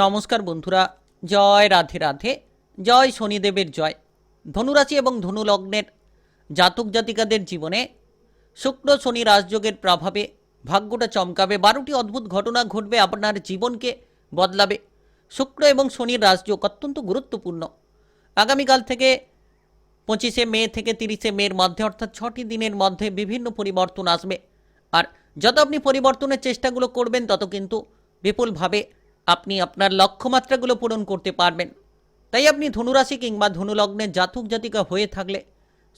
নমস্কার বন্ধুরা, জয় রাধে রাধে, জয় শনিদেবের জয়। ধনুরাশি এবং ধনু লগ্নের জাতক জাতিকাদের জীবনে শুক্র শনি রাজযোগের প্রভাবে ভাগ্যটা চমকাবে, বারোটি অদ্ভুত ঘটনা ঘটবে, আপনার জীবনকে বদলাবে। শুক্র এবং শনির রাজযোগ অত্যন্ত গুরুত্বপূর্ণ। আগামীকাল থেকে পঁচিশে মে থেকে তিরিশে মের মধ্যে, অর্থাৎ ছটি দিনের মধ্যে বিভিন্ন পরিবর্তন আসবে। আর যত আপনি পরিবর্তনের চেষ্টাগুলো করবেন, তত কিন্তু বিপুলভাবে আপনি আপনার লক্ষ্যমাত্রাগুলো পূরণ করতে পারবেন। তাই আপনি ধনুরাশি কিংবা ধনুলগ্নের জাতক জাতিকা হয়ে থাকলে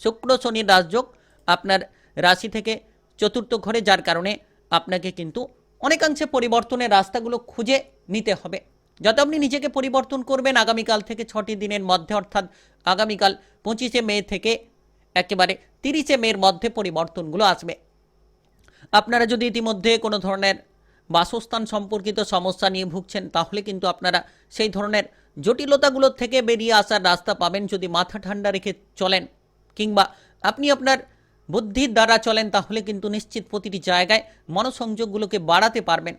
শুক্র শনির রাজযোগ আপনার রাশি থেকে চতুর্থ ঘরে, যার কারণে আপনাকে কিন্তু অনেকাংশে পরিবর্তনের রাস্তাগুলো খুঁজে নিতে হবে। যত আপনি নিজেকে পরিবর্তন করবেন, আগামীকাল থেকে ছটি দিনের মধ্যে, অর্থাৎ আগামীকাল পঁচিশে মে থেকে একেবারে তিরিশে মের মধ্যে পরিবর্তনগুলো আসবে। আপনারা যদি ইতিমধ্যে কোনো ধরনের বাসস্থান সম্পর্কিত সমস্যা নিয়ে ভুগছেন, তাহলে কিন্তু আপনারা সেই ধরনের জটিলতাগুলোর থেকে বেরিয়ে আসার রাস্তা পাবেন যদি মাথা ঠান্ডা রেখে চলেন। কিংবা আপনি আপনার বুদ্ধির দ্বারা চলেন, তাহলে কিন্তু নিশ্চিত প্রতিটি জায়গায় মনোসংযোগগুলোকে বাড়াতে পারবেন।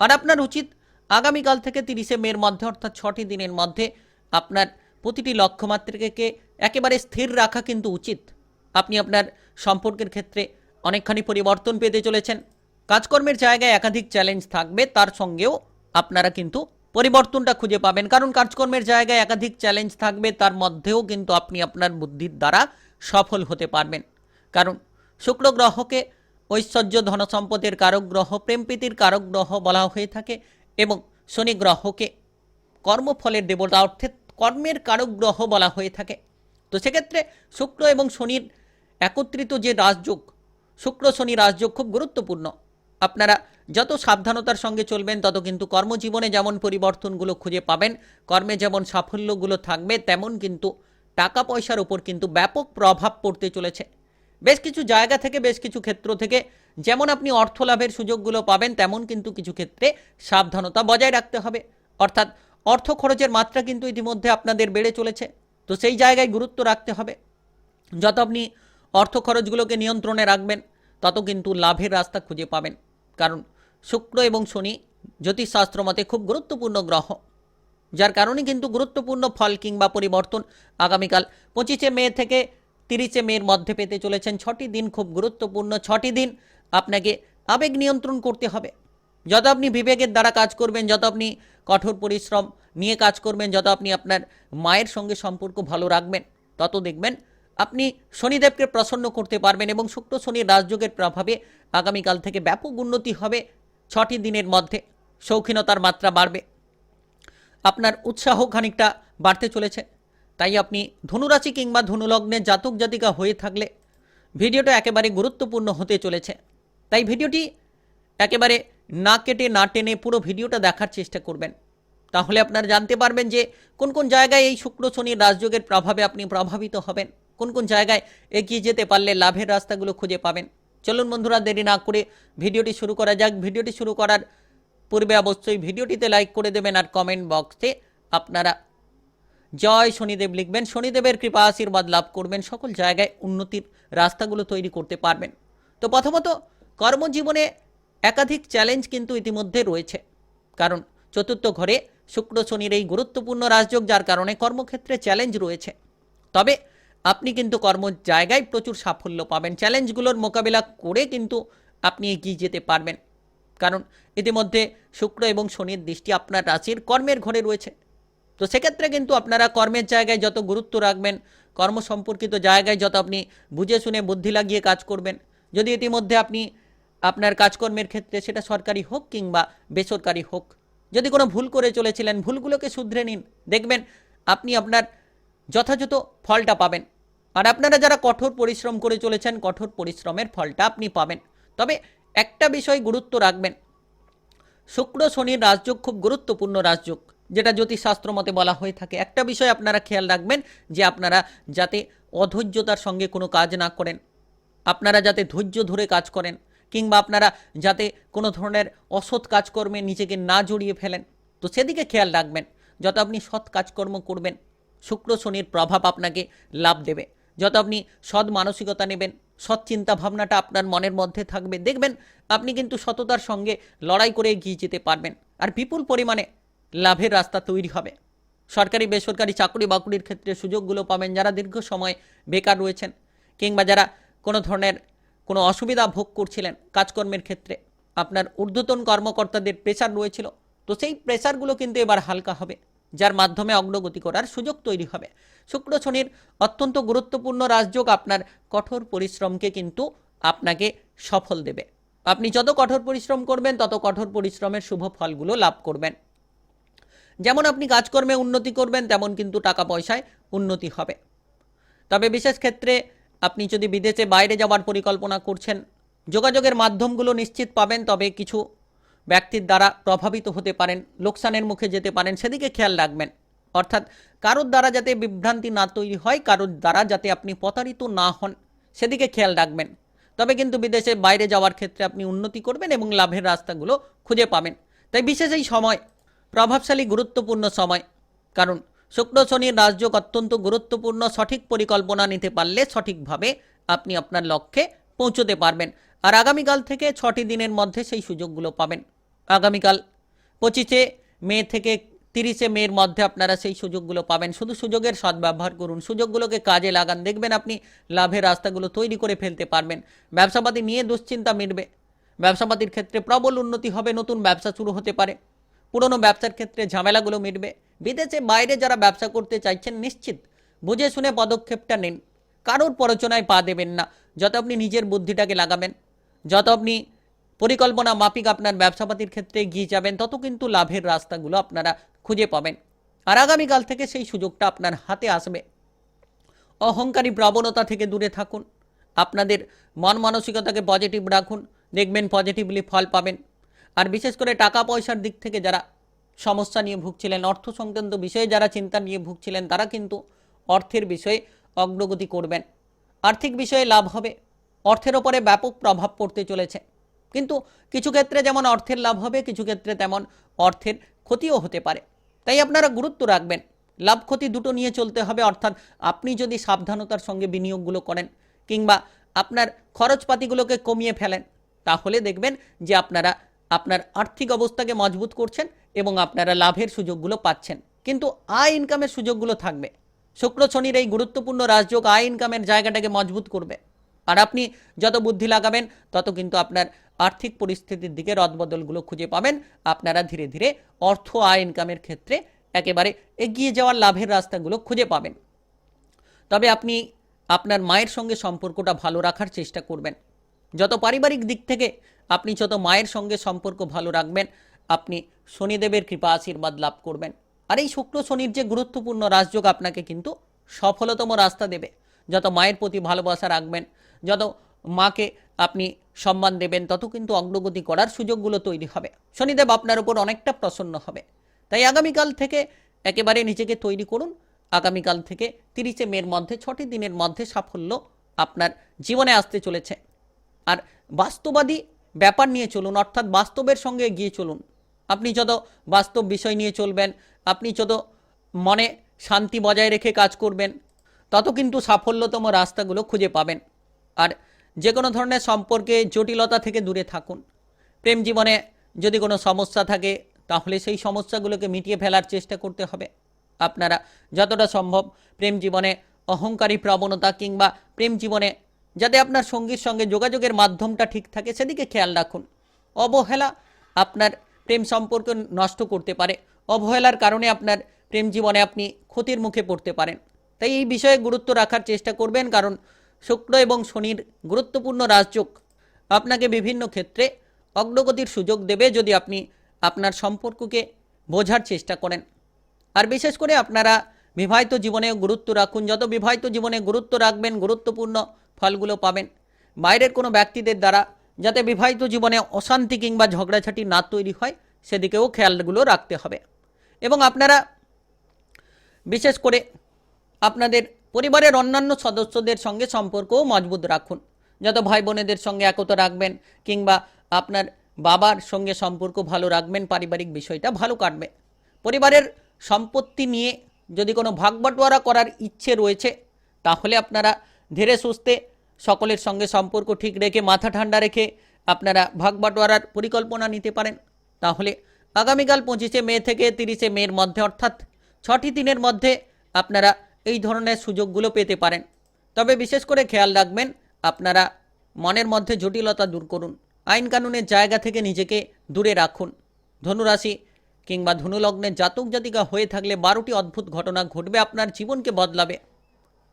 আর আপনার উচিত আগামীকাল থেকে তিরিশে মের মধ্যে, অর্থাৎ ছটি দিনের মধ্যে আপনার প্রতিটি লক্ষ্যমাত্রাকে একেবারে স্থির রাখা কিন্তু উচিত। আপনি আপনার সম্পর্কের ক্ষেত্রে অনেকখানি পরিবর্তন পেতে চলেছেন। কাজকর্মের জায়গায় একাধিক চ্যালেঞ্জ থাকবে, তার সঙ্গেও আপনারা কিন্তু পরিবর্তনটা খুঁজে পাবেন। কারণ কাজকর্মের জায়গায় একাধিক চ্যালেঞ্জ থাকবে, তার মধ্যেও কিন্তু আপনি আপনার বুদ্ধির দ্বারা সফল হতে পারবেন। কারণ শুক্র গ্রহকে ঐশ্বর্য ধনসম্পদের কারক গ্রহ, প্রেমপ্রীতির কারক গ্রহ বলা হয়ে থাকে এবং শনি গ্রহকে কর্মফলের দেবতা অর্থাৎ কর্মের কারক গ্রহ বলা হয়ে থাকে। তো সেক্ষেত্রে শুক্র এবং শনির একত্রিত যে রাজযোগ শুক্র শনি রাজযোগ খুব গুরুত্বপূর্ণ। আপনারা যত সাবধানতার সঙ্গে চলবেন, তত কিন্তু কর্মজীবনে যেমন পরিবর্তনগুলো খুঁজে পাবেন, কর্মে যেমন সাফল্যগুলো থাকবে, তেমন কিন্তু টাকা পয়সার উপর কিন্তু ব্যাপক প্রভাব পড়তে চলেছে। বেশ কিছু জায়গা থেকে, বেশ কিছু ক্ষেত্র থেকে যেমন আপনি অর্থ লাভের সুযোগগুলো পাবেন, তেমন কিন্তু কিছু ক্ষেত্রে সাবধানতা বজায় রাখতে হবে। অর্থাৎ অর্থ খরচের মাত্রা কিন্তু ইতিমধ্যে আপনাদের বেড়ে চলেছে। তো সেই জায়গায় গুরুত্ব রাখতে হবে। যত আপনি অর্থ খরচগুলোকে নিয়ন্ত্রণে রাখবেন, তত কিন্তু লাভের রাস্তা খুঁজে পাবেন। কারণ শুক্র এবং শনি জ্যোতিষশাস্ত্র মতে খুব গুরুত্বপূর্ণ গ্রহ, যার কারণে কিন্তু গুরুত্বপূর্ণ ফল কিংবা পরিবর্তন আগামীকাল পঁচিশে মে থেকে তিরিশে মের মধ্যে পেতে চলেছেন। ছটি দিন খুব গুরুত্বপূর্ণ। ছটি দিন আপনাকে আবেগ নিয়ন্ত্রণ করতে হবে। যত আপনি বিবেকের দ্বারা কাজ করবেন, যত আপনি কঠোর পরিশ্রম নিয়ে কাজ করবেন, যত আপনি আপনার মায়ের সঙ্গে সম্পর্ক ভালো রাখবেন, তত দেখবেন আপনি শনিদেবকে প্রসন্ন করতে পারবেন এবং শুক্র শনির রাজযোগের প্রভাবে আগামীকাল থেকে ব্যাপক উন্নতি হবে। ছটি দিনের মধ্যে শৌখিনতার মাত্রা বাড়বে। আপনার উৎসাহ খানিকটা বাড়তে চলেছে। তাই আপনি ধনুরাশি কিংবা ধনুলগ্নে জাতক জাতিকা হয়ে থাকলে ভিডিওটা একেবারে গুরুত্বপূর্ণ হতে চলেছে। তাই ভিডিওটি একেবারে না কেটে না টেনে পুরো ভিডিওটা দেখার চেষ্টা করবেন। তাহলে আপনারা জানতে পারবেন যে কোন কোন জায়গায় এই শুক্র শনির রাজযোগের প্রভাবে আপনি প্রভাবিত হবেন। কোন কোন জায়গায় এগিয়ে যেতে পারলে লাভের রাস্তাগুলো খুঁজে পাবেন। চলুন বন্ধুরা, দেরি না করে ভিডিওটি শুরু করা যাক। ভিডিওটি শুরু করার পূর্বে অবশ্যই ভিডিওটিতে লাইক করে দেবেন আর কমেন্ট বক্সে আপনারা জয় শনিদেব লিখবেন। শনিদেবের কৃপা আশীর্বাদ লাভ করবেন। সকল জায়গায় উন্নতির রাস্তাগুলো তৈরি করতে পারবেন। তো প্রথমত, কর্মজীবনে একাধিক চ্যালেঞ্জ কিন্তু ইতিমধ্যে রয়েছে। কারণ চতুর্থ ঘরে শুক্র শনির এই গুরুত্বপূর্ণ রাজযোগ, যার কারণে কর্মক্ষেত্রে চ্যালেঞ্জ রয়েছে। তবে আপনি কিন্তু কর্ম জায়গায় প্রচুর সাফল্য পাবেন। চ্যালেঞ্জগুলোর মোকাবিলা করে কিন্তু আপনি এগিয়ে যেতে পারবেন। কারণ ইতিমধ্যে শুক্র এবং শনির দৃষ্টি আপনার রাশির কর্মের ঘরে রয়েছে। তো সেক্ষেত্রে কিন্তু আপনারা কর্মের জায়গায় যত গুরুত্ব রাখবেন, কর্ম সম্পর্কিত জায়গায় যত আপনি বুঝে শুনে বুদ্ধি লাগিয়ে কাজ করবেন, যদি ইতিমধ্যে আপনি আপনার কাজকর্মের ক্ষেত্রে সেটা সরকারি হোক কিংবা বেসরকারি হোক, যদি কোনো ভুল করে চলেছিলেন, ভুলগুলোকে শুধরে নিন। দেখবেন আপনি আপনার যথাযথ ফলটা পাবেন। আর আপনারা যারা কঠোর পরিশ্রম করে চলেছেন, কঠোর পরিশ্রমের ফলটা আপনি পাবেন। তবে একটা বিষয় গুরুত্ব রাখবেন। শুক্র শনির রাজযোগ খুব গুরুত্বপূর্ণ রাজযোগ, যেটা জ্যোতিষশাস্ত্র মতে বলা হয়ে থাকে। একটা বিষয় আপনারা খেয়াল রাখবেন যে আপনারা যাতে অধৈর্যতার সঙ্গে কোনো কাজ না করেন, আপনারা যাতে ধৈর্য ধরে কাজ করেন, কিংবা আপনারা যাতে কোনো ধরনের অসৎ কাজকর্মে নিজেকে না জড়িয়ে ফেলেন। তো সেদিকে খেয়াল রাখবেন, যত আপনি সৎ কাজকর্ম করবেন, শুক্র শনির প্রভাব আপনাকে লাভ দেবে। যত আপনি সৎ মানসিকতা নেবেন, সৎ চিন্তা ভাবনাটা আপনার মনের মধ্যে থাকবে। দেখবেন আপনি কিন্তু সততার সঙ্গে লড়াই করে এগিয়ে যেতে পারবেন আর বিপুল পরিমাণে লাভের রাস্তা তৈরি হবে। সরকারি, বেসরকারি চাকরি বাকরির ক্ষেত্রে সুযোগগুলো পাবেন যারা দীর্ঘ সময় বেকার রয়েছেন কিংবা যারা কোনো ধরনের কোনো অসুবিধা ভোগ করছিলেন কাজকর্মের ক্ষেত্রে। আপনার ঊর্ধ্বতন কর্মকর্তাদের প্রেশার রয়েছিল। তো সেই প্রেশারগুলো কিন্তু এবার হালকা হবে। যার মাধ্যমে অগ্রগতি করার সুযোগ তৈরি হবে। শুক্র শনির অত্যন্ত গুরুত্বপূর্ণ রাজযোগ আপনার কঠোর পরিশ্রমকে কিন্তু আপনাকে সফল দেবে। আপনি যত কঠোর পরিশ্রম করবেন, তত কঠোর পরিশ্রমের শুভ ফলগুলো লাভ করবেন। যেমন আপনি কাজকর্মে উন্নতি করবেন, তেমন কিন্তু টাকা পয়সায় উন্নতি হবে। তবে বিশেষ ক্ষেত্রে আপনি যদি বিদেশে বাইরে যাওয়ার পরিকল্পনা করছেন, যোগাযোগের মাধ্যমগুলো নিশ্চিত পাবেন, তবে কিছু ব্যক্তির দ্বারা প্রভাবিত হতে পারেন, লোকসানের মুখে যেতে পারেন, সেদিকে খেয়াল রাখবেন। অর্থাৎ কারোর দ্বারা যাতে বিভ্রান্তি না তৈরি হয়, কারোর দ্বারা যাতে আপনি প্রতারিত না হন, সেদিকে খেয়াল রাখবেন। তবে কিন্তু বিদেশে বাইরে যাওয়ার ক্ষেত্রে আপনি উন্নতি করবেন এবং লাভের রাস্তাগুলো খুঁজে পাবেন। তাই বিশেষ এই সময়, প্রভাবশালী গুরুত্বপূর্ণ সময়। কারণ শুক্র শনির রাজযোগ অত্যন্ত গুরুত্বপূর্ণ, সঠিক পরিকল্পনা নিতে পারলে সঠিকভাবে আপনি আপনার লক্ষ্যে পৌঁছতে পারবেন। আর আগামীকাল থেকে ছটি দিনের মধ্যে সেই সুযোগগুলো পাবেন। আগামীকাল পঁচিশে মে থেকে তিরিশে মের মধ্যে আপনারা সেই সুযোগগুলো পাবেন। শুধু সুযোগের সদ্ব্যবহার করুন। সুযোগগুলোকে কাজে লাগান। দেখবেন আপনি লাভের রাস্তাগুলো তৈরি করে ফেলতে পারবেন। ব্যবসাপাতি নিয়ে দুশ্চিন্তা মিটবে। ব্যবসাপাতির ক্ষেত্রে প্রবল উন্নতি হবে, নতুন ব্যবসা শুরু হতে পারে। পুরনো ব্যবসার ক্ষেত্রে ঝামেলাগুলো মিটবে। বিদেশে বাইরে যারা ব্যবসা করতে চাইছেন, নিশ্চিত বুঝে শুনে পদক্ষেপটা নিন। কারোর প্ররোচনায় পা দেবেন না। যত আপনি নিজের বুদ্ধিটাকে লাগাবেন, যত আপনি পরিকল্পনা মাফিক আপনার ব্যবসাপাতির ক্ষেত্রে এগিয়ে যাবেন, তত কিন্তু লাভের রাস্তাগুলো আপনারা খুঁজে পাবেন। আর আগামীকাল থেকে সেই সুযোগটা আপনার হাতে আসবে। অহংকারী প্রবণতা থেকে দূরে থাকুন। আপনাদের মন মানসিকতাকে পজিটিভ রাখুন। দেখবেন পজিটিভলি ফল পাবেন। আর বিশেষ করে টাকা পয়সার দিক থেকে যারা সমস্যা নিয়ে ভুগছিলেন, অর্থ সংক্রান্ত বিষয়ে যারা চিন্তা নিয়ে ভুগছিলেন, তারা কিন্তু অর্থের বিষয়ে অগ্রগতি করবেন। আর্থিক বিষয়ে লাভ হবে। অর্থের ওপরে ব্যাপক প্রভাব পড়তে চলেছে। কিন্তু কিছু ক্ষেত্রে যেমন অর্থের লাভ হবে, কিছু ক্ষেত্রে তেমন অর্থের ক্ষতিও হতে পারে। তাই আপনারা গুরুত্ব রাখবেন। লাভ ক্ষতি দুটো নিয়ে চলতে হবে, অর্থাৎ আপনি যদি সাবধানতার সঙ্গে বিনিয়োগগুলো করেন কিংবা আপনার খরচপাতিগুলোকে কমিয়ে ফেলেন, তাহলে দেখবেন যে আপনারা, আপনার আর্থিক অবস্থাকে মজবুত করছেন এবং আপনারা লাভের সুযোগগুলো পাচ্ছেন। কিন্তু আয় ইনকামের সুযোগগুলো থাকবে। শুক্র শনির এই গুরুত্বপূর্ণ রাজযোগ আয় ইনকামের জায়গাটাকে মজবুত করবে। আর আপনি যত বুদ্ধি লাগাবেন, তত কিন্তু আপনার আর্থিক পরিস্থিতির দিকে রদবদলগুলো খুঁজে পাবেন। আপনারা ধীরে ধীরে অর্থ, আয় ইনকামের ক্ষেত্রে একেবারে এগিয়ে যাওয়ার লাভের রাস্তাগুলো খুঁজে পাবেন। তবে আপনি আপনার মায়ের সঙ্গে সম্পর্কটা ভালো রাখার চেষ্টা করবেন। যত পারিবারিক দিক থেকে আপনি যত মায়ের সঙ্গে সম্পর্ক ভালো রাখবেন, আপনি শনিদেবের কৃপা আশীর্বাদ লাভ করবেন। আর এই শুক্র শনির যে গুরুত্বপূর্ণ রাজযোগ আপনাকে কিন্তু সফলতম রাস্তা দেবে। যত মায়ের প্রতি ভালোবাসা রাখবেন যত মাকে আপনি সম্মান দেবেন, তত কিন্তু অগ্রগতি করার সুযোগগুলো তৈরি হবে। শনিদেব আপনার উপর অনেকটা প্রসন্ন হবে। তাই আগামীকাল থেকে একেবারে নিজেকে তৈরি করুন। আগামীকাল থেকে তিরিশে মের মধ্যে, ছটি দিনের মধ্যে সাফল্য আপনার জীবনে আসতে চলেছে। আর বাস্তবাদী ব্যাপার নিয়ে চলুন, অর্থাৎ বাস্তবের সঙ্গে এগিয়ে চলুন। আপনি যত বাস্তব বিষয় নিয়ে চলবেন, আপনি যত মনে শান্তি বজায় রেখে কাজ করবেন, তত কিন্তু সাফল্যতম রাস্তাগুলো খুঁজে পাবেন। আর যে কোনো ধরনের সম্পর্কে জটিলতা থেকে দূরে থাকুন। প্রেম জীবনে যদি কোনো সমস্যা থাকে, তাহলে সেই সমস্যাগুলোকে মিটিয়ে ফেলার চেষ্টা করতে হবে। আপনারা যতটা সম্ভব প্রেম জীবনে অহংকারী প্রবণতা কিংবা প্রেম জীবনে যাতে আপনার সঙ্গীর সঙ্গে যোগাযোগের মাধ্যমটা ঠিক থাকে, সেদিকে খেয়াল রাখুন। অবহেলা আপনার প্রেম সম্পর্ক নষ্ট করতে পারে। অবহেলার কারণে আপনার প্রেম জীবনে আপনি ক্ষতির মুখে পড়তে পারেন। তাই এই বিষয়ে গুরুত্ব রাখার চেষ্টা করবেন, কারণ শুক্র এবং শনির গুরুত্বপূর্ণ রাজযোগ। আপনাকে বিভিন্ন ক্ষেত্রে অগ্রগতির সুযোগ দেবে যদি আপনি আপনার সম্পর্ককে বোঝার চেষ্টা করেন। আর বিশেষ করে আপনারা বিবাহিত জীবনে গুরুত্ব রাখুন। যত বিবাহিত জীবনে গুরুত্ব রাখবেন, গুরুত্বপূর্ণ ফলগুলো পাবেন। বাইরের কোনো ব্যক্তিদের দ্বারা যাতে বিবাহিত জীবনে অশান্তি কিংবা ঝগড়াঝাটি না তৈরি হয়, সেদিকেও খেয়ালগুলো রাখতে হবে। এবং আপনারা বিশেষ করে আপনাদের পরিবারের অন্যান্য সদস্যদের সঙ্গে সম্পর্কও মজবুত রাখুন। যত ভাই বোনেদের সঙ্গে একতা রাখবেন কিংবা আপনার বাবার সঙ্গে সম্পর্ক ভালো রাখবেন, পারিবারিক বিষয়টা ভালো কাটবে। পরিবারের সম্পত্তি নিয়ে যদি কোনো ভাগ বাটোয়ারা করার ইচ্ছে রয়েছে, তাহলে আপনারা ধীরে সুস্থে সকলের সঙ্গে সম্পর্ক ঠিক রেখে, মাথা ঠান্ডা রেখে আপনারা ভাগ বাটোয়ারার পরিকল্পনা নিতে পারেন। তাহলে আগামীকাল পঁচিশে মে থেকে তিরিশে মের মধ্যে অর্থাৎ ছটি দিনের মধ্যে আপনারা এই ধরনের সুযোগগুলো পেতে পারেন। তবে বিশেষ করে খেয়াল রাখবেন, আপনারা মনের মধ্যে জটিলতা দূর করুন। আইন কানুনের জায়গা থেকে নিজেকে দূরে রাখুন। ধনুরাশি কিংবা ধনুলগ্নের জাতক জাতিকা হয়ে থাকলে বারোটি অদ্ভুত ঘটনা ঘটবে, আপনার জীবনকে বদলাবে।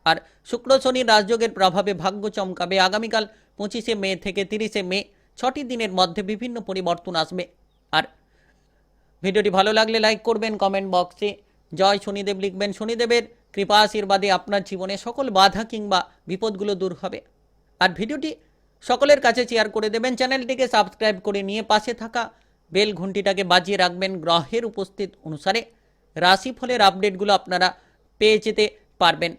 আর শুক্র শনি রাজযোগের প্রভাবে ভাগ্য চমকাবে। আগামীকাল পঁচিশে মে থেকে তিরিশে মে ছটি দিনের মধ্যে বিভিন্ন পরিবর্তন আসবে। আর ভিডিওটি ভালো লাগলে লাইক করবেন, কমেন্ট বক্সে জয় শনিদেব লিখবেন। শনিদেবের কৃপা আশীর্বাদে আপনার জীবনে সকল বাধা কিংবা বিপদগুলো দূর হবে। আর ভিডিওটি সকলের কাছে শেয়ার করে দেবেন। চ্যানেলটিকে সাবস্ক্রাইব করে নিয়ে পাশে থাকা বেল ঘন্টিটাকে বাজিয়ে রাখবেন গ্রহের উপস্থিত অনুসারে। রাশিফলের আপডেটগুলো আপনারা পেয়ে যেতে পারবেন।